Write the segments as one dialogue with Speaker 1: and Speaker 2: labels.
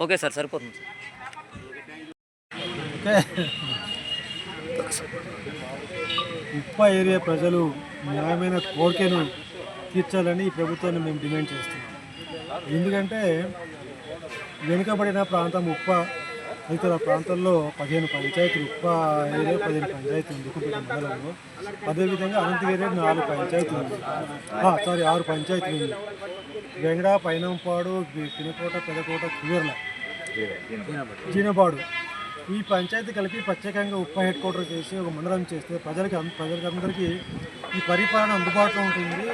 Speaker 1: Okay sir సరిపోతుంది
Speaker 2: ఉప్ప area ప్రజలు న్యాయమైన కోరికను తీర్చాలని ఈ ప్రభుత్వాన్ని మేము డిమాండ్ చేస్తున్నాం. ఎందుకంటే వెనుకబడిన ప్రాంతం ఉప్ప ఇతర ప్రాంతాల్లో పదిహేను పంచాయతీలు ఉప్ప ఏరియా పదిహేను పంచాయతీలు ఉంది మండలంలో అదేవిధంగా అనంతగిరి నాలుగు పంచాయతీలు ఉంది సారీ ఆరు పంచాయతీలు ఉంది వెంగడ పైనంపాడు పినకోట పెదకోట కుయర్ల జీనపాడు ఈ పంచాయతీ కలిపి ప్రత్యేకంగా ఉప్ప హెడ్ క్వార్టర్ చేసి ఒక మండలం చేస్తే ప్రజలకి ప్రజలందరికీ ప్రజలకి అందరికీ ఈ పరిపాలన అందుబాటులో ఉంటుంది.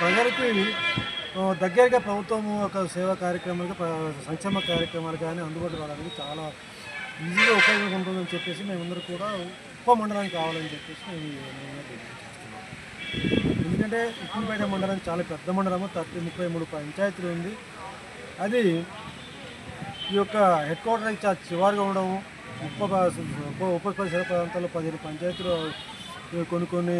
Speaker 2: ప్రజలకి దగ్గరగా ప్రభుత్వం ఒక సేవా కార్యక్రమాలు సంక్షేమ కార్యక్రమాలు కానీ అందుబాటులో రావడానికి చాలా ఈజీగా ఉపయోగం ఉంటుందని చెప్పేసి మేమందరూ కూడా ఉప మండలం కావాలని చెప్పేసి మేము ఎందుకంటే ఉప్పుపేట మండలం చాలా పెద్ద మండలము థర్టీ ముప్పై మూడు పంచాయతీలు ఉంది. అది ఈ యొక్క హెడ్ క్వార్టర్ చాలా చివరిగా ఉండడం ఉప ఉప పరిసర ప్రాంతాల్లో పదిహేను పంచాయతీలు కొన్ని కొన్ని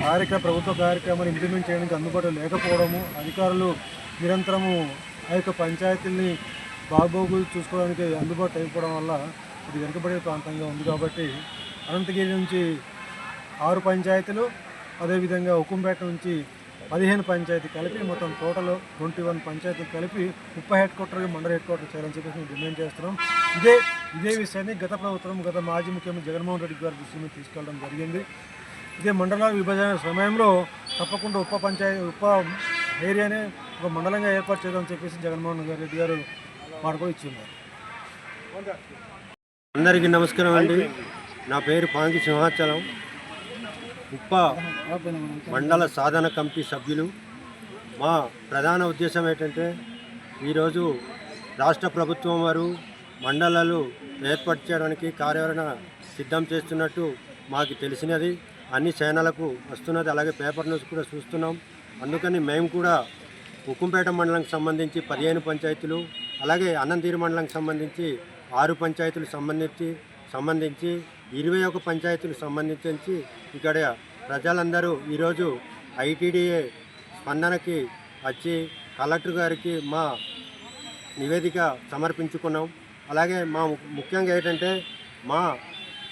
Speaker 2: కార్యక్రమ ప్రభుత్వ కార్యక్రమాలు ఇంప్లిమెంట్ చేయడానికి అందుబాటులో లేకపోవడము అధికారులు నిరంతరము ఆ యొక్క పంచాయతీల్ని బాగోగులు చూసుకోవడానికి అందుబాటు అయిపోవడం వల్ల ఇది వెనుకబడే ప్రాంతంగా ఉంది కాబట్టి అనంతగిరి నుంచి ఆరు పంచాయతీలు అదేవిధంగా హుకుంపేట నుంచి పదిహేను పంచాయతీ కలిపి మొత్తం టోటల్ ట్వంటీ వన్ పంచాయతీలు కలిపి ముప్పై హెడ్ క్వార్టర్ మండల హెడ్ క్వార్టర్ చేయాలని చెప్పేసి మేము డిమాండ్ చేస్తున్నాం. ఇదే ఇదే విషయాన్ని గత ప్రభుత్వం గత మాజీ ముఖ్యమంత్రి జగన్మోహన్ రెడ్డి గారి దృష్టిని తీసుకెళ్ళడం జరిగింది. ఇదే మండల విభజన సమయంలో తప్పకుండా ఉప పంచాయతీ ఉప ఏరియానే ఒక మండలంగా ఏర్పాటు చేద్దామని చెప్పేసి జగన్మోహన్ రెడ్డి గారు మాటకు కూడా ఇచ్చింది
Speaker 3: అందరికీ నమస్కారం అండి. నా పేరు పాంగి సింహాచలం. ఉప్ప మండల సాధన కమిటీ సభ్యులు. మా ప్రధాన ఉద్దేశం ఏంటంటే ఈరోజు రాష్ట్ర ప్రభుత్వం వారు మండలాలు ఏర్పాటు చేయడానికి కార్యాచరణ సిద్ధం చేస్తున్నట్టు మాకు తెలిసినది. అన్ని ఛానళ్ళకు వస్తున్నది. అలాగే పేపర్ న్యూస్ కూడా చూస్తున్నాం. అందుకని మేము కూడా ఉక్కుంపేట మండలంకి సంబంధించి పదిహేను పంచాయతీలు అలాగే అనంతగిరి మండలంకి సంబంధించి ఆరు పంచాయతీలు సంబంధించి సంబంధించి ఇరవై ఒక పంచాయతీలకు సంబంధించి ఇక్కడ ప్రజలందరూ ఈరోజు ఐటీడీఏ స్పందనకి వచ్చి కలెక్టర్ గారికి మా నివేదిక సమర్పించుకున్నాం. అలాగే మా ము- ముఖ్యంగా ఏంటంటే మా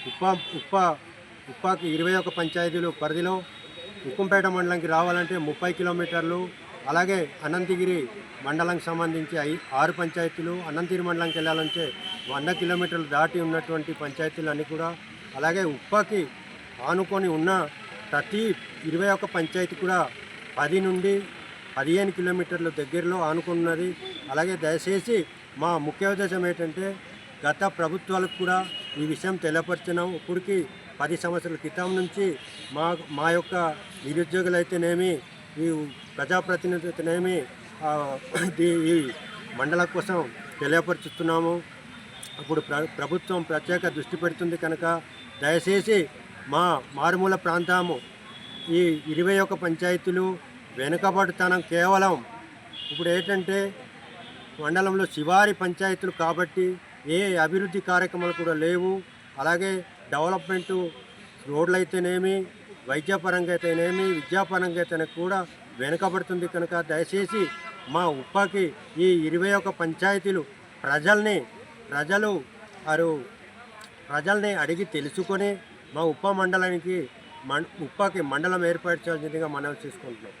Speaker 3: ఉప్ప ఉప్ప ఉప్పాకి ఇరవై ఒక పంచాయతీలు పరిధిలో ఉక్కంపేట మండలంకి రావాలంటే ముప్పై కిలోమీటర్లు అలాగే అనంతగిరి మండలంకి సంబంధించి ఐ ఆరు పంచాయతీలు అనంతగిరి మండలంకి వెళ్ళాలంటే వంద కిలోమీటర్లు దాటి ఉన్నటువంటి పంచాయతీలు అన్నీ కూడా అలాగే ఉప్పాకి ఆనుకొని ఉన్న ప్రతి ఇరవై ఒక పంచాయతీ కూడా పది నుండి పదిహేను కిలోమీటర్ల దగ్గరలో ఆనుకున్నది. అలాగే దయచేసి మా ముఖ్య ఉద్దేశం ఏంటంటే గత ప్రభుత్వాలకు కూడా ఈ విషయం తెలియపరిచినాం. ఇప్పటికి పది సంవత్సరాల క్రితం నుంచి మా మా యొక్క నిరుద్యోగులు అయితేనేమి ఈ ప్రజాప్రతినిధులైతేనేమి ఈ- మండలం కోసం తెలియపరుచుతున్నాము. ఇప్పుడు ప్ర ప్రభుత్వం ప్రత్యేక దృష్టి పెడుతుంది కనుక దయచేసి మా మారుమూల ప్రాంతము ఈ ఇరవై ఒక పంచాయతీలు వెనుకబడుతనం కేవలం ఇప్పుడు ఏంటంటే మండలంలో శివారి పంచాయతీలు కాబట్టి ఏ అభివృద్ధి కార్యక్రమాలు కూడా లేవు. అలాగే డెవలప్మెంటు రోడ్లు అయితేనేమి వైద్యపరంగా అయితేనేమి విద్యాపరంగా అయితేనే కూడా వెనుకబడుతుంది కనుక దయచేసి మా ఉప్పకి ఈ ఇరవై ఒక పంచాయతీలు ప్రజల్ని ప్రజలు వారు ప్రజల్ని అడిగి తెలుసుకొని మా ఉప్ప మండలానికి మం ఉప్పకి మండలం ఏర్పరచాల్సిందిగా మనవి మనం చేసుకుంటున్నాం.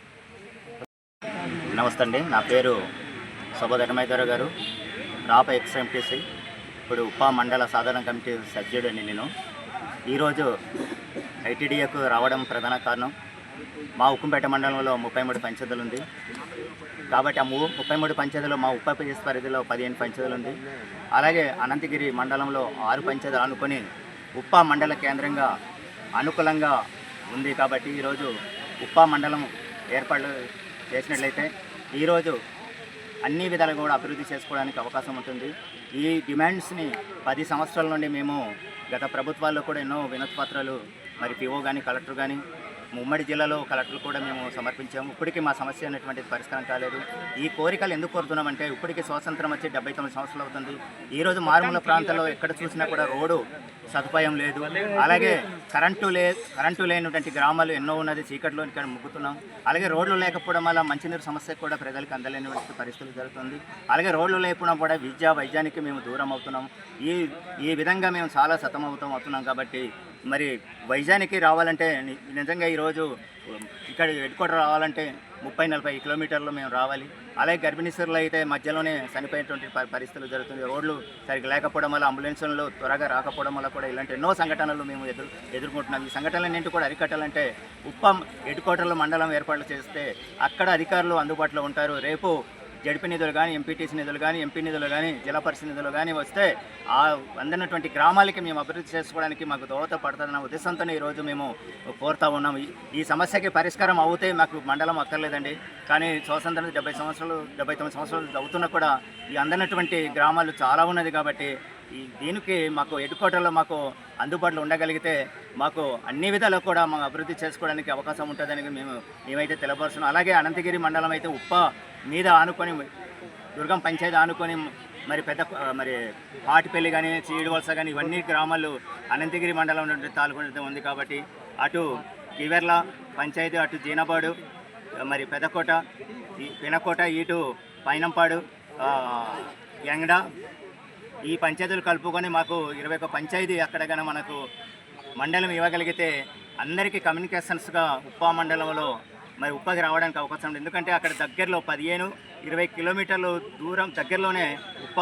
Speaker 4: నమస్తే అండి. నా పేరు శోభధర్మైదర్ గారు. రాప ఎక్స్ ఎంపీసీ. ఇప్పుడు ఉప మండల సాధారణ కమిటీ సభ్యుడని నేను. ఈరోజు ఐటీడీఏకు రావడం ప్రధాన కారణం. మా ఉక్కుంపేట మండలంలో ముప్పై మూడు పంచాయతీలు ఉంది. కాబట్టి ఆ ము ముప్పై మూడు పంచాయతీలో మా ఉప్ప పరిధిలో పదిహేను పంచాయతీలు ఉంది. అలాగే అనంతగిరి మండలంలో ఆరు పంచాయతీలు అనుకొని ఉప్ప మండల కేంద్రంగా అనుకూలంగా ఉంది కాబట్టి ఈరోజు ఉప్ప మండలం ఏర్పాటు చేసినట్లయితే ఈరోజు అన్ని విధాలుగా కూడా అభివృద్ధి చేసుకోవడానికి అవకాశం ఉంటుంది. ఈ డిమాండ్స్ని పది సంవత్సరాల నుండి మేము గత ప్రభుత్వాల్లో కూడా ఎన్నో వినతి పత్రాలు మరి పిఓ కానీ కలెక్టర్ కానీ ఉమ్మడి జిల్లాలో కలెక్టర్లు కూడా మేము సమర్పించాము. ఇప్పటికీ మా సమస్య అనేటువంటిది పరిష్కారం కాలేదు. ఈ కోరికలు ఎందుకు కోరుతున్నామంటే ఇప్పటికీ స్వాతంత్రం వచ్చి డెబ్బై తొమ్మిది సంవత్సరాలు అవుతుంది. ఈరోజు మారుమూల ప్రాంతాల్లో ఎక్కడ చూసినా కూడా రోడ్డు సదుపాయం లేదు. అలాగే కరెంటు లే కరెంటు లేనటువంటి గ్రామాలు ఎన్నో ఉన్నది. చీకట్లో ఇక్కడ ముగ్గుతున్నాం. అలాగే రోడ్లు లేకపోవడం వల్ల మంచినీరు సమస్య కూడా ప్రజలకు అందలేనటువంటి పరిస్థితులు జరుగుతుంది. అలాగే రోడ్లు లేకపోవడం కూడా విద్య వైద్యానికి మేము దూరం అవుతున్నాం. ఈ ఈ విధంగా మేము చాలా సతమవుతాం అవుతున్నాం కాబట్టి మరి వైజాగ్కి రావాలంటే ని- నిజంగా ఈరోజు ఇక్కడ హెడ్ క్వార్టర్ రావాలంటే ముప్పై నలభై కిలోమీటర్లు మేము రావాలి. అలాగే గర్భిణీశ్వరులు అయితే మధ్యలోనే చనిపోయినటువంటి పరిస్థితులు జరుగుతుంది. రోడ్లు సరిగ్గా లేకపోవడం వల్ల అంబులెన్సులు త్వరగా రాకపోవడం వల్ల కూడా ఇలాంటి ఎన్నో సంఘటనలు మేము ఎదురు ఎదుర్కొంటున్నాం. ఈ సంఘటనలన్నింటి కూడా అరికట్టాలంటే ఉప్పం హెడ్ క్వార్టర్లో మండలం ఏర్పాట్లు చేస్తే అక్కడ అధికారులు అందుబాటులో ఉంటారు. రేపు జడిపి నిధులు కానీ ఎంపీటీసీ నిధులు కానీ ఎంపీ నిధులు కానీ జిల్లా పరిషత్ నిధులు కానీ వస్తే ఆ అందినటువంటి గ్రామాలకి మేము అభివృద్ధి చేసుకోవడానికి మాకు దోహదపడుతుందన్న ఉద్దేశంతోనే ఈరోజు మేము కోరుతా ఉన్నాము ఈ- సమస్యకి పరిష్కారం అవుతే మాకు మండలం అక్కర్లేదండి. కానీ స్వాతంత్రం డెబ్బై సంవత్సరాలు డెబ్బై తొమ్మిది సంవత్సరాలు అవుతున్నా కూడా ఈ అందినటువంటి గ్రామాలు చాలా ఉన్నది కాబట్టి ఈ దీనికి మాకు హెడ్ మాకు అందుబాటులో ఉండగలిగితే మాకు అన్ని విధాలు కూడా మాకు అభివృద్ధి చేసుకోవడానికి అవకాశం ఉంటుందని మేము మేమైతే తెలపరుస్తున్నాం. అలాగే అనంతగిరి మండలం అయితే ఉప్ప మీద ఆనుకొని దుర్గం పంచాయతీ ఆనుకొని మరి పెద్ద మరి పాటిపల్లి కానీ చీడివలస కానీ ఇవన్నీ గ్రామాలు అనంతగిరి మండలం నుండి తాలూకు ఉంది కాబట్టి అటు కివెర్ల పంచాయతీ అటు జీనపాడు మరి పెదకోట పినకోట ఇటు పైనంపాడు యంగడ ఈ పంచాయతీలు కలుపుకొని మాకు ఇరవై ఒక పంచాయతీ అక్కడ కానీ మనకు మండలం ఇవ్వగలిగితే అందరికీ కమ్యూనికేషన్స్గా ఉప్పా మండలంలో మరి ఉప్పకి రావడానికి అవకాశం ఉంది. ఎందుకంటే అక్కడ దగ్గరలో పదిహేను ఇరవై కిలోమీటర్లు దూరం దగ్గరలోనే ఉప్ప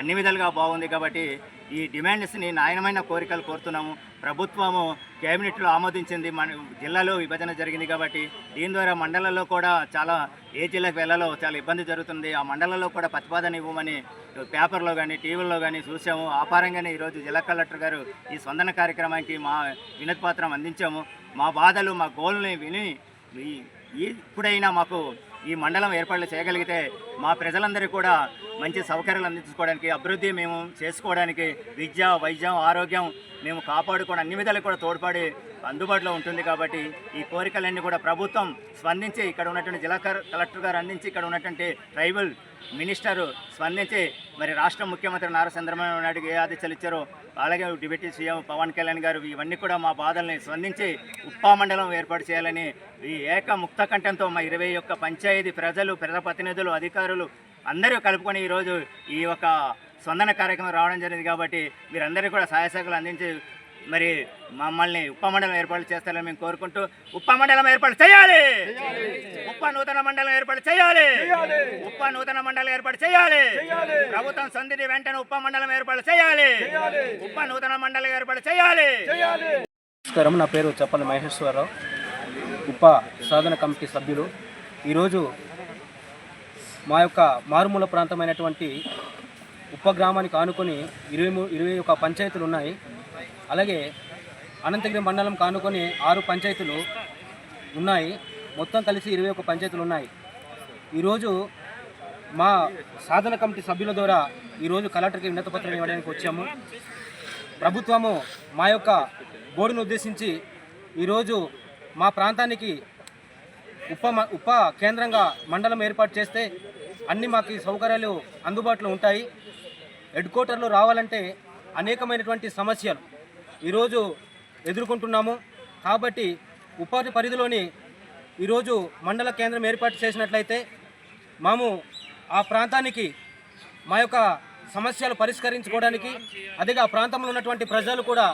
Speaker 4: అన్ని విధాలుగా బాగుంది కాబట్టి ఈ డిమాండ్స్ని న్యాయమైన కోరికలు కోరుతున్నాము. ప్రభుత్వము కేబినెట్లో ఆమోదించింది. మన జిల్లాలో విభజన జరిగింది కాబట్టి దీని ద్వారా మండలంలో కూడా చాలా ఏ జిల్లాకు వెళ్ళాలో చాలా ఇబ్బంది జరుగుతుంది. ఆ మండలంలో కూడా ప్రతిపాదన ఇవ్వమని పేపర్లో కానీ టీవీలో కానీ చూసాము. ఆపారంగానే ఈరోజు జిల్లా కలెక్టర్ గారు ఈ స్పందన కార్యక్రమానికి మా వినతిపత్రం అందించాము. మా బాధలు మా గోల్ని విని ఈ- ఇప్పుడైనా మాకు ఈ మండలం ఏర్పాట్లు చేయగలిగితే మా ప్రజలందరికీ కూడా మంచి సౌకర్యాలు అందించుకోవడానికి అభివృద్ధి మేము చేసుకోవడానికి విద్య వైద్యం ఆరోగ్యం మేము కాపాడుకోవడం అన్ని విధాలు కూడా తోడ్పడి అందుబాటులో ఉంటుంది కాబట్టి ఈ కోరికలన్నీ కూడా ప్రభుత్వం స్పందించి ఇక్కడ ఉన్నటువంటి జిల్లా కలెక్టర్ గారు అందించి ఇక్కడ ఉన్నటువంటి ట్రైబల్ మినిస్టరు స్పందించి మరి రాష్ట్ర ముఖ్యమంత్రి నారా చంద్రబాబు నాయుడుకి ఏ ఆదేశాలు ఇచ్చారో అలాగే డిప్యూటీ సీఎం పవన్ కళ్యాణ్ గారు ఇవన్నీ కూడా మా బాధల్ని స్పందించి ఉప్పా మండలం ఏర్పాటు చేయాలని ఈ ఏక ముక్త కంఠంతో మా ఇరవై ఒక్క పంచాయతీ ప్రజలు ప్రజాప్రతినిధులు అధికారులు అందరూ కలుపుకొని ఈరోజు ఈ యొక్క స్పందన కార్యక్రమం రావడం జరిగింది కాబట్టి మీరందరికీ కూడా సహాయ సహకారాలు అందించి మరి మమ్మల్ని ఉప మండలం ఏర్పాటు చేస్తారని మేము కోరుకుంటూ ఉపమండలం ఏర్పాటు చేయాలి. ఉప నూతన మండలం ఏర్పాటు చేయాలి. ఉప నూతన మండలం ఏర్పాటు చేయాలి. ప్రభుత్వం సంధిని వెంటనే ఉప మండలం ఏర్పాటు చేయాలి. ఉప నూతన మండలం ఏర్పాటు చేయాలి.
Speaker 5: నమస్కారం నా పేరు చెప్పల మహేశ్వరరావు. ఉప సాధన కమిటీ సభ్యులు. ఈరోజు మా యొక్క మారుమూల ప్రాంతమైనటువంటి ఉప గ్రామానికి ఆనుకొని ఇరవై మూ ఇరవై ఒక పంచాయతీలు ఉన్నాయి. అలాగే అనంతగిరి మండలం కానుకొని ఆరు పంచాయతీలు ఉన్నాయి. మొత్తం కలిసి ఇరవై ఒక పంచాయతీలు ఉన్నాయి. ఈరోజు మా సాధన కమిటీ సభ్యుల ద్వారా ఈరోజు కలెక్టర్కి వినతపత్రం ఇవ్వడానికి వచ్చాము. ప్రభుత్వము మా యొక్క బోర్డును ఉద్దేశించి ఈరోజు మా ప్రాంతానికి ఉప మ- ఉప కేంద్రంగా మండలం ఏర్పాటు చేస్తే అన్ని మాకు ఈ సౌకర్యాలు అందుబాటులో ఉంటాయి. హెడ్ క్వార్టర్లో రావాలంటే అనేకమైనటువంటి సమస్యలు ఈరోజు ఎదుర్కొంటున్నాము. కాబట్టి ఉపాధి పరిధిలోని ఈరోజు మండల కేంద్రం ఏర్పాటు చేసినట్లయితే మాము ఆ ప్రాంతానికి మా యొక్క సమస్యలు పరిష్కరించుకోవడానికి అదేగా ఆ ప్రాంతంలో ఉన్నటువంటి ప్రజలు కూడా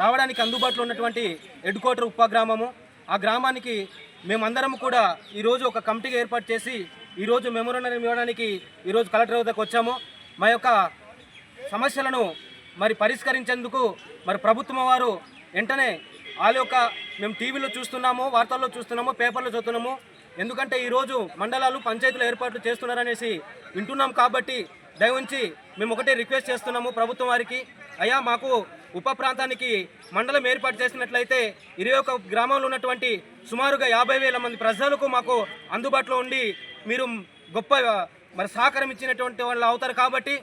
Speaker 5: రావడానికి అందుబాటులో ఉన్నటువంటి హెడ్ క్వార్టర్ ఉపగ్రామము ఆ గ్రామానికి మేమందరం కూడా ఈరోజు ఒక కమిటీగా ఏర్పాటు చేసి ఈరోజు మెమోరాండం ఇవ్వడానికి ఈరోజు కలెక్టర్ వద్దకు వచ్చాము. మా యొక్క సమస్యలను మరి పరిష్కరించేందుకు మరి ప్రభుత్వం వారు వెంటనే వాళ్ళ యొక్క మేము టీవీలో చూస్తున్నాము వార్తల్లో చూస్తున్నాము పేపర్లో చూస్తున్నాము. ఎందుకంటే ఈరోజు మండలాలు పంచాయతీలు ఏర్పాట్లు చేస్తున్నారనేసి వింటున్నాం కాబట్టి దయవుంచి మేము ఒకటే రిక్వెస్ట్ చేస్తున్నాము ప్రభుత్వం వారికి. అయ్యా మాకు ఉప ప్రాంతానికి మండలం ఏర్పాటు చేసినట్లయితే ఇరవై ఒక గ్రామంలో ఉన్నటువంటి సుమారుగా యాభై వేల మంది ప్రజలకు మాకు అందుబాటులో ఉండి మీరు గొప్ప మరి సహకారం ఇచ్చినటువంటి వాళ్ళు అవుతారు కాబట్టి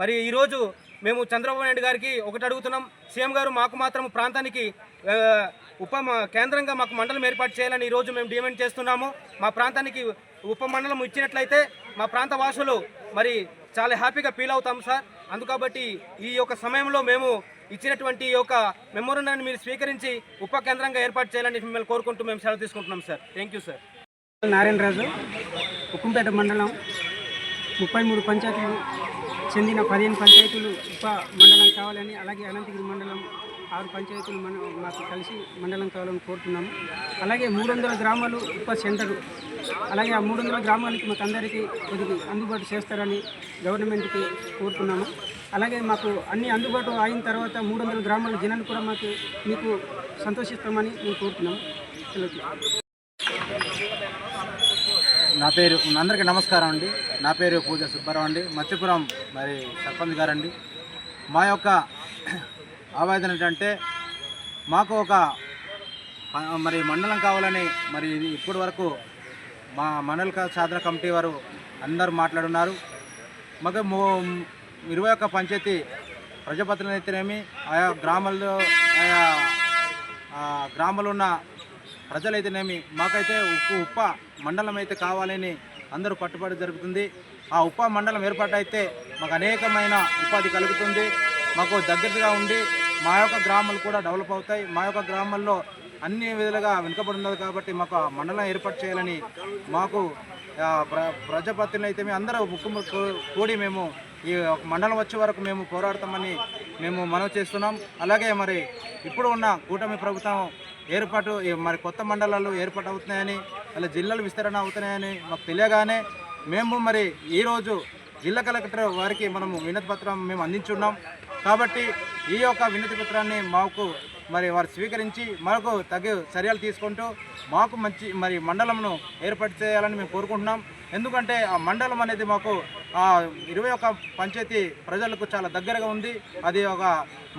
Speaker 5: మరి ఈరోజు మేము చంద్రబాబు నాయుడు గారికి ఒకటి అడుగుతున్నాం. సీఎం గారు మాకు మాత్రం ప్రాంతానికి ఉప కేంద్రంగా మాకు మండలం ఏర్పాటు చేయాలని ఈరోజు మేము డిమాండ్ చేస్తున్నాము. మా ప్రాంతానికి ఉప మండలం ఇచ్చినట్లయితే మా ప్రాంత వాసులు మరి చాలా హ్యాపీగా ఫీల్ అవుతాం సార్. అందుకబట్టి ఈ యొక్క సమయంలో మేము ఇచ్చినటువంటి ఈ యొక్క మెమోరండాన్ని మీరు స్వీకరించి ఉప కేంద్రంగా ఏర్పాటు చేయాలని మిమ్మల్ని కోరుకుంటూ మేము సెలవు తీసుకుంటున్నాం sir. Thank you sir.
Speaker 6: Narayanaraju Ukkumpeta మండలం ముప్పై మూడు పంచాయతీలు చెందిన పదిహేను పంచాయతీలు ఉప మండలం కావాలని అలాగే అనంతగిరి మండలం ఆరు పంచాయతీలు మన మాకు కలిసి మండలం కావాలని కోరుతున్నాము. అలాగే మూడు వందల గ్రామాలు ఉప సెంటరు. అలాగే ఆ మూడు వందల గ్రామాలకి మాకు అందరికీ కొద్దిగా అందుబాటు చేస్తారని గవర్నమెంట్కి కోరుతున్నాము. అలాగే మాకు అన్ని అందుబాటు అయిన తర్వాత మూడు వందల గ్రామాల జనాలు కూడా మాకు మీకు సంతోషిస్తామని మేము కోరుతున్నాము.
Speaker 7: నా పేరు అందరికీ నమస్కారం అండి. నా పేరు పూజ సుబ్బారావు అండి. మత్స్యపురం మరి సర్పంచ్ గారండి. మా యొక్క ఆవేదన ఏంటంటే మాకు ఒక మరి మండలం కావాలని మరి ఇది ఇప్పటి వరకు మా మండల సాధన కమిటీ వారు అందరూ మాట్లాడున్నారు. మాకు మో- ఇరవై ఒక్క పంచాయతీ ప్రజాపతులు ఆయా గ్రామాల్లో ఆయా గ్రామంలో ఉన్న ప్రజలైతేనేమి మాకైతే ఉప్పు ఉప్ప మండలం అయితే కావాలని అందరూ పట్టుబడి జరుగుతుంది ఆ ఉప మండలం ఏర్పాటైతే మాకు అనేకమైన ఉపాధి కలుగుతుంది. మాకు దగ్గరగా ఉండి మా యొక్క గ్రామాలు కూడా డెవలప్ అవుతాయి. మా యొక్క గ్రామాల్లో అన్ని విధాలుగా వెనుకబడి ఉన్నది కాబట్టి మాకు ఆ మండలం ఏర్పాటు చేయాలని మాకు ప్ర ప్రజాపతిని అయితే మేము అందరూ ముక్కు కూడి మేము ఈ మండలం వచ్చే వరకు మేము పోరాడతామని మేము మనవి చేస్తున్నాం. అలాగే మరి ఇప్పుడు ఉన్న కూటమి ప్రభుత్వం ఏర్పాటు మరి కొత్త మండలాలు ఏర్పాటు అవుతున్నాయని అలా జిల్లాలు విస్తరణ అవుతున్నాయని మాకు తెలియగానే మేము మరి ఈరోజు జిల్లా కలెక్టర్ వారికి మనము వినతి పత్రం మేము అందించున్నాం కాబట్టి ఈ యొక్క వినతి పత్రాన్ని మాకు మరి వారు స్వీకరించి మనకు తగు చర్యలు తీసుకుంటూ మాకు మంచి మరి మండలంను ఏర్పాటు చేయాలని మేము కోరుకుంటున్నాం. ఎందుకంటే ఆ మండలం అనేది మాకు ఆ ఇరవై ఒక్క పంచాయతీ ప్రజలకు చాలా దగ్గరగా ఉంది. అది ఒక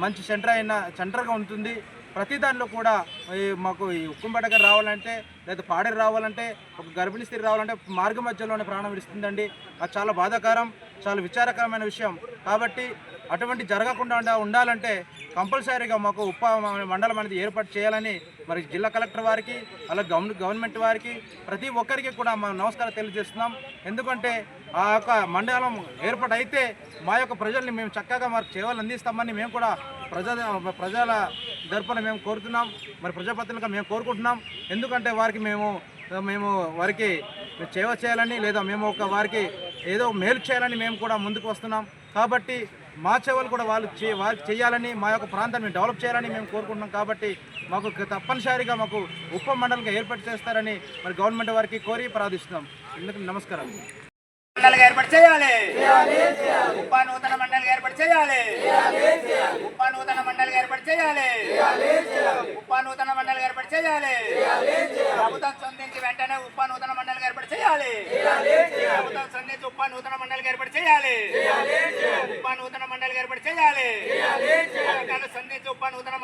Speaker 7: మంచి సెంటర్ అయిన సెంటర్గా ఉంటుంది. ప్రతి దానిలో కూడా ఈ మాకు ఈ ఉక్కుంపేటకి రావాలంటే లేదా పాడేరు రావాలంటే ఒక గర్భిణీ స్త్రీ రావాలంటే మార్గ మధ్యలోనే ప్రాణం విడుస్తుందండి అది చాలా బాధాకరం చాలా విచారకరమైన విషయం. కాబట్టి అటువంటి జరగకుండా ఉండాలంటే కంపల్సరీగా మాకు ఉప మండలం అనేది ఏర్పాటు చేయాలని మరి జిల్లా కలెక్టర్ వారికి అలాగే గవర్న గవర్నమెంట్ వారికి ప్రతి ఒక్కరికి కూడా మా నమస్కారం తెలియజేస్తున్నాం. ఎందుకంటే ఆ యొక్క మండలం ఏర్పాటు అయితే మా యొక్క ప్రజల్ని మేము చక్కగా మరి సేవలు అందిస్తామని మేము కూడా ప్రజల ప్రజల తరపున మేము కోరుతున్నాం. మరి ప్రజాప్రతినిధులుగా మేము కోరుకుంటున్నాం. ఎందుకంటే వారికి మేము మేము వారికి సేవ చేయాలని లేదా మేము ఒక వారికి ఏదో మేలు చేయాలని మేము కూడా ముందుకు వస్తున్నాం. కాబట్టి మా సేవలు కూడా వాళ్ళు చే వాళ్ళు చేయాలని మా యొక్క ప్రాంతాన్ని డెవలప్ చేయాలని మేము కోరుకుంటున్నాం. కాబట్టి మాకు తప్పనిసరిగా మాకు ఉప మండలంగా ఏర్పాటు చేస్తారని మరి గవర్నమెంట్ వారికి కోరి ప్రార్థిస్తున్నాం. ఎందుకంటే నమస్కారం.
Speaker 8: మండలిగా ఏర్పాటు చేయాలి. ఉప నూతన మండలిగా ఏర్పాటు చేయాలి. ఉప నూతన మండలిగా ఏర్పాటు చేయాలి. ఉప నూతన మండలిగా ఏర్పాటు చేయాలి. ప్రభుత్వం స్పందించి వెంటనే ఉప నూతన మండలిగా ఏర్పాటు చేయాలి. ప్రభుత్వం స్పందించి ఉప నూతన మండలిగా ఏర్పాటు చేయాలి. ఉప నూతన మండలిగా ఏర్పాటు చేయాలి. స్పందించి ఉప నూతన